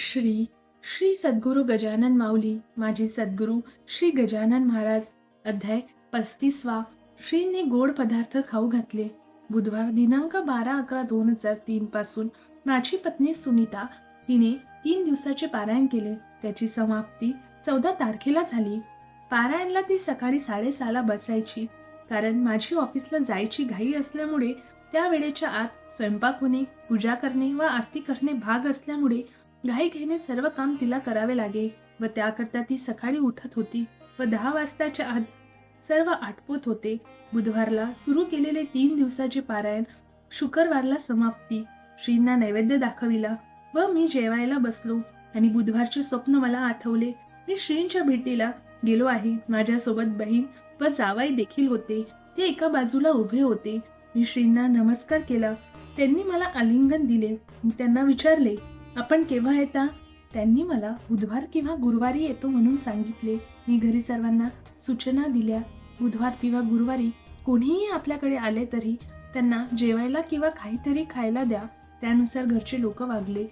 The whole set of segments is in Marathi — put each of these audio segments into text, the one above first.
श्री श्री सद्गुरू गजानन माऊली माझी सद्गुरू श्री गजानन महाराज अध्याय पस्तीसवा. श्रीने गोड पदार्थ खाऊ घातले. बुधवार दिनांक बारा अकरा दोन हजार तीन पासून माझी पत्नी सुनीता हिने तीन दिवसाचे पारायण केले. त्याची समाप्ती चौदा तारखेला झाली. पारायणला ती सकाळी साडेसहाला बसायची. कारण माझी ऑफिसला जायची घाई असल्यामुळे त्या वेळेच्या आत स्वयंपाक होणे पूजा करणे व आरती करणे भाग असल्यामुळे घाई घेणे सर्व काम तिला करावे लागे व त्याकरता ती सकाळी उठत होती व दहा वाजताच्या आत सर्व आटपूत होते. बुधवारला सुरू केलेले तीन दिवसाचे पारायण शुक्रवारला समाप्ती. श्रींना नैवेद्य दाखविला व मी जेवायला बसलो आणि बुधवारचे स्वप्न मला आठवले. मी श्रींच्या भेटीला गेलो आहे. माझ्यासोबत बहीण व जावाई देखील होते. ते एका बाजूला उभे होते. मी श्रींना नमस्कार केला. त्यांनी मला आलिंगन दिले. त्यांना विचारले आपण केव्हा येता? त्यांनी मला बुधवार किंवा गुरुवारी येतो म्हणून सांगितले. मी घरी सर्वांना सूचना दिल्या. बुधवार किंवा गुरुवारी कोणीही आपल्याकडे आले तरी त्यांना जेवायला किंवा काहीतरी खायला द्या. त्यानुसार घरचे लोक वागले.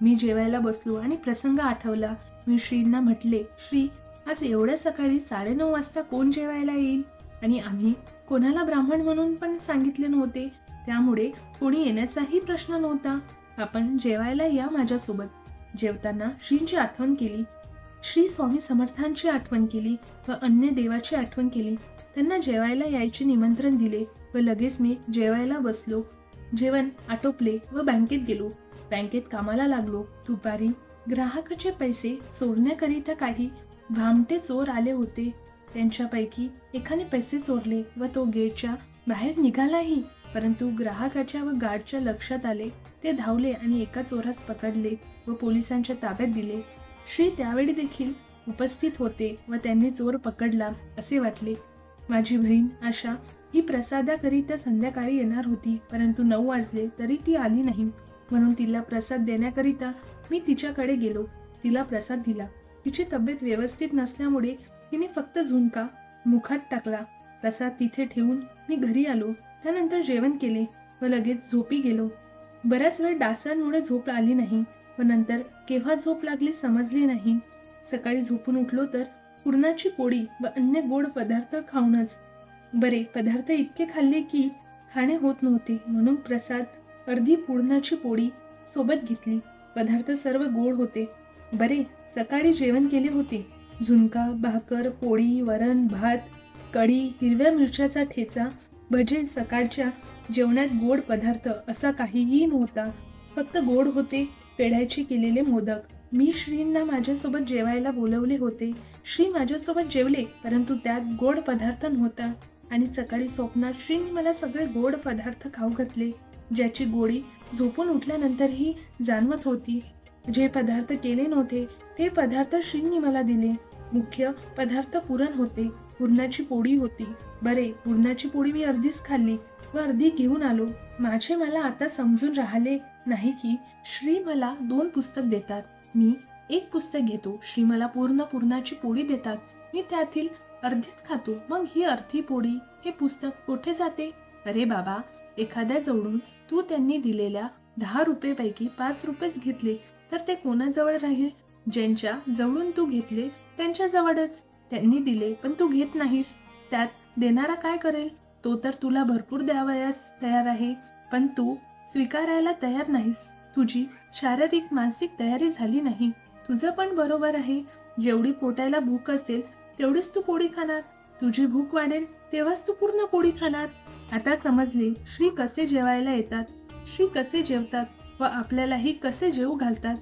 मी जेवायला बसलो आणि प्रसंग आठवला. मी श्रींना म्हटले श्री आज एवढ्या सकाळी साडेनऊ वाजता कोण जेवायला येईल? आणि आम्ही कोणाला ब्राह्मण म्हणून पण सांगितले नव्हते. त्यामुळे कोणी येण्याचाही प्रश्न नव्हता. आपण जेवायला या माझ्यासोबत. जेवताना श्रींची आठवण केली. श्री स्वामी समर्थांची आठवण केली व अन्य देवाची आठवण केली. त्यांना जेवायला यायचे निमंत्रण दिले व लगेच मी जेवायला बसलो. जेवण आटोपले व बँकेत गेलो. बँकेत कामाला लागलो. दुपारी ग्राहकाचे पैसे चोरण्याकरिता काही भामटे चोर आले होते. त्यांच्यापैकी एकाने पैसे चोरले व तो गेटच्या बाहेर निघालाही. परंतु ग्राहकाच्या व गार्डच्या लक्षात आले ते धावले आणि एका चोरास पकडले व पोलिसांच्या ताब्यात दिले. श्री त्यावेळी देखील उपस्थित होते व त्यांनी चोर पकडला असे वाटले. माझी बहीण आशा ही प्रसादाकरिता संध्याकाळी येणार होती परंतु नऊ वाजले तरी ती आली नाही. म्हणून तिला प्रसाद देण्याकरिता मी तिच्याकडे गेलो. तिला प्रसाद दिला. तिची तब्येत व्यवस्थित नसल्यामुळे तिने फक्त झुणका मुखात टाकला. प्रसाद तिथे ठेवून मी घरी आलो. त्यानंतर जेवण केले व लगेच झोपी गेलो. बऱ्याच वेळ डासांमुळे झोप आली नाही व नंतर केव्हा झोप लागली समजली नाही. सकाळी झोपून उठलो तर पुरणाची पोळी व अन्य गोड पदार्थ खाऊनच. बरे पदार्थ इतके खाल्ले की खाणे होत नव्हते म्हणून प्रसाद अर्धी पुरणाची पोळी सोबत घेतली. पदार्थ सर्व गोड होते. बरे सकाळी जेवण केले होते. झुणका भाकर पोळी वरण भात कढी हिरव्या मिरच्याचा ठेचा भजे सकाळच्या जेवणात गोड पदार्थ असा काहीही नव्हता. फक्त गोड होते पेढ्याचे केलेले मोदक. मी श्रींना माझ्यासोबत जेवायला बोलवले होते. श्री माझ्यासोबत जेवले परंतु त्यात गोड पदार्थ नव्हता. आणि सकाळी स्वप्नात श्रींनी मला सगळे गोड पदार्थ खाऊ घातले ज्याची गोडी झोपून उठल्यानंतरही जाणवत होती. जे पदार्थ केले नव्हते ते पदार्थ श्रींनी मला दिले. मुख्य पदार्थ पुरण होते. पुरणाची पोळी होती. बरे पुरणाची पोळी मी अर्धीच खाल्ली व अर्धी घेऊन आलो. माझे मला आता समजून राहिले नाही की श्री मला दोन पुस्तक देतात. मी एक पुस्तक घेतो. श्री मला पूर्ण पूर्णाची पोळी देतात. मी त्यातील अर्धीच खातो. मग ही अर्धी पोळी हे पुस्तक कुठे जाते? अरे बाबा एखाद्या जवळून तू त्यांनी दिलेल्या दहा रुपये पैकी पाच रुपयेच घेतले. तर ते कोणाजवळ राहील? ज्यांच्या जवळून तू घेतले त्यांच्या जवळच त्यांनी दिले पण तू घेत नाहीस. त्यात देणारा काय करेल? तो तर तुला भरपूर द्यावयास तयार आहे पण तू स्वीकारायला तयार नाहीस. तुझी शारीरिक मानसिक तयारी झाली नाही. तुझं पण बरोबर आहे. जेवढी पोटायला भूक असेल तेवढीच तू पोळी खाणार. तुझी भूक वाढेल तेव्हाच तू पूर्ण पोळी खाणार. आता समजले श्री कसे जेवायला येतात? श्री कसे जेवतात? व आपल्यालाही कसे जेवू घालतात?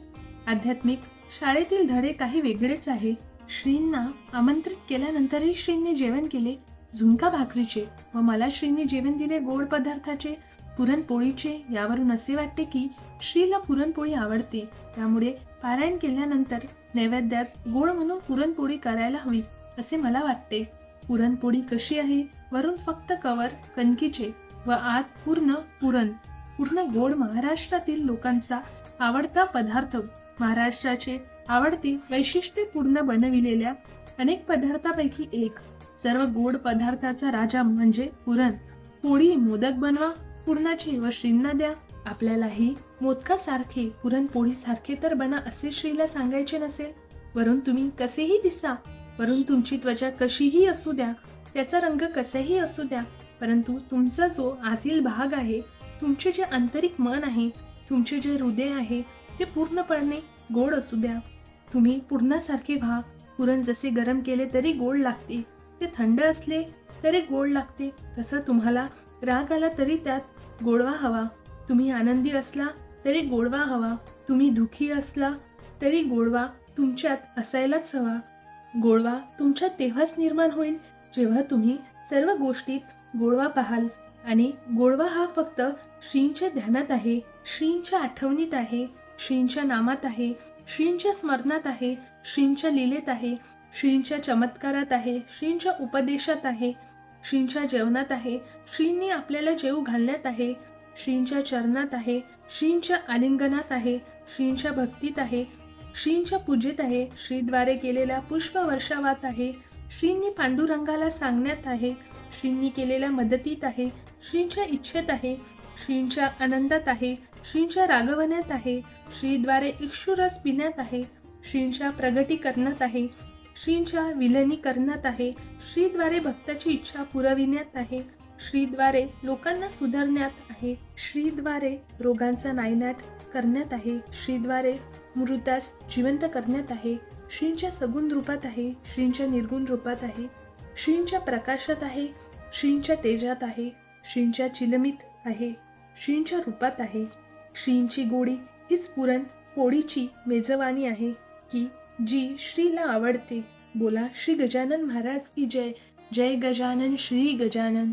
आध्यात्मिक शाळेतील धडे काही वेगळेच आहे. श्रींना आमंत्रित केल्यानंतरही श्रींनी जेवण केले झुणका भाकरीचे व मला श्रींनी जेवण दिले गोड पदार्थाचे पुरणपोळीचे. यावरून असे वाटते की श्रीला पुरणपोळी आवडते. त्यामुळे पारायण केल्यानंतर नैवेद्यात गोड म्हणून पुरणपोळी करायला हवी असे मला वाटते. पुरणपोळी कशी आहे? वरून फक्त कवर कणकीचे व आत पूर्ण पुरण. पूर्ण गोड महाराष्ट्रातील लोकांचा आवडता पदार्थ. महाराष्ट्राचे आवडती वैशिष्ट्यपूर्ण बनविलेल्या अनेक पदार्थापैकी एक. सर्व गोड पदार्थाचा राजा म्हणजे पुरण. पोळी मोदक बनवा पुरणाची व श्रींना द्या. आपल्यालाही मोदकासारखे पुरणपोळी सारखे तर बना असे श्रीला सांगायचे नसेल. वरून तुम्ही कसेही दिसा वरून तुमची त्वचा कशीही असू द्या त्याचा रंग कसाही असू द्या परंतु तुमचा जो आतील भाग आहे तुमचे जे आंतरिक मन आहे तुमचे जे हृदय आहे ते पूर्णपणे गोड असू द्या. तुम्ही पूर्णासारखे व्हा. पुरण जसे गरम केले तरी गोड लागते. ते थंड असले तरी गोड लागते. तसं तुम्हाला राग आला तरी त्यात गोडवा हवा. तुम्ही आनंदी असला तरी गोडवा हवा. तुम्ही दुखी असला तरी गोडवा तुमच्यात असायलाच हवा. गोडवा तुमच्यात तेव्हाच निर्माण होईल जेव्हा तुम्ही सर्व गोष्टीत गोडवा पाहाल. आणि गोडवा हा फक्त श्रींच्या ध्यानात आहे. श्रींच्या आठवणीत आहे. श्रींच्या नामात आहे. श्रींच्या स्मरणात आहे श्रींच्या लीलेत आहे श्रींच्या चमत्कारात आहे श्रींच्या उपदेशात आहे श्रींच्या जेवणात आहे श्रींनी आपल्याला जेव घालण्यात आहे श्रींच्या चरणात आहे श्रींच्या आलिंगनात आहे श्रींच्या भक्तीत आहे श्रींच्या पूजेत आहे श्रीद्वारे केलेल्या पुष्प वर्षावात आहे श्रींनी पांडुरंगाला सांगण्यात आहे श्रींनी केलेल्या मदतीत आहे श्रींच्या इच्छेत आहे श्रींच्या आनंदात आहे श्रींच्या रागवण्यात आहे श्रीद्वारे इक्षुरस पिण्यात आहे श्रींच्या प्रगटीकरणात आहे श्रींच्या विलनीकरणात आहे श्रीद्वारे भक्ताची इच्छा पुरविण्यात आहे श्रीद्वारे लोकांना सुधारण्यात आहे श्रीद्वारे रोगांचा नायनाट करण्यात आहे श्रीद्वारे मृतास जिवंत करण्यात आहे श्रींच्या सगुण रूपात आहे श्रींच्या निर्गुण रूपात आहे श्रींच्या प्रकाशात आहे श्रींच्या तेजात आहे श्रींच्या चिलमित आहे श्रींच्या रूपात आहे. श्रींची गोडी हीच पुरण पोळीची मेजवानी आहे की जी श्रीला आवडते. बोला श्री गजानन महाराज की जय. जय गजानन श्री गजानन.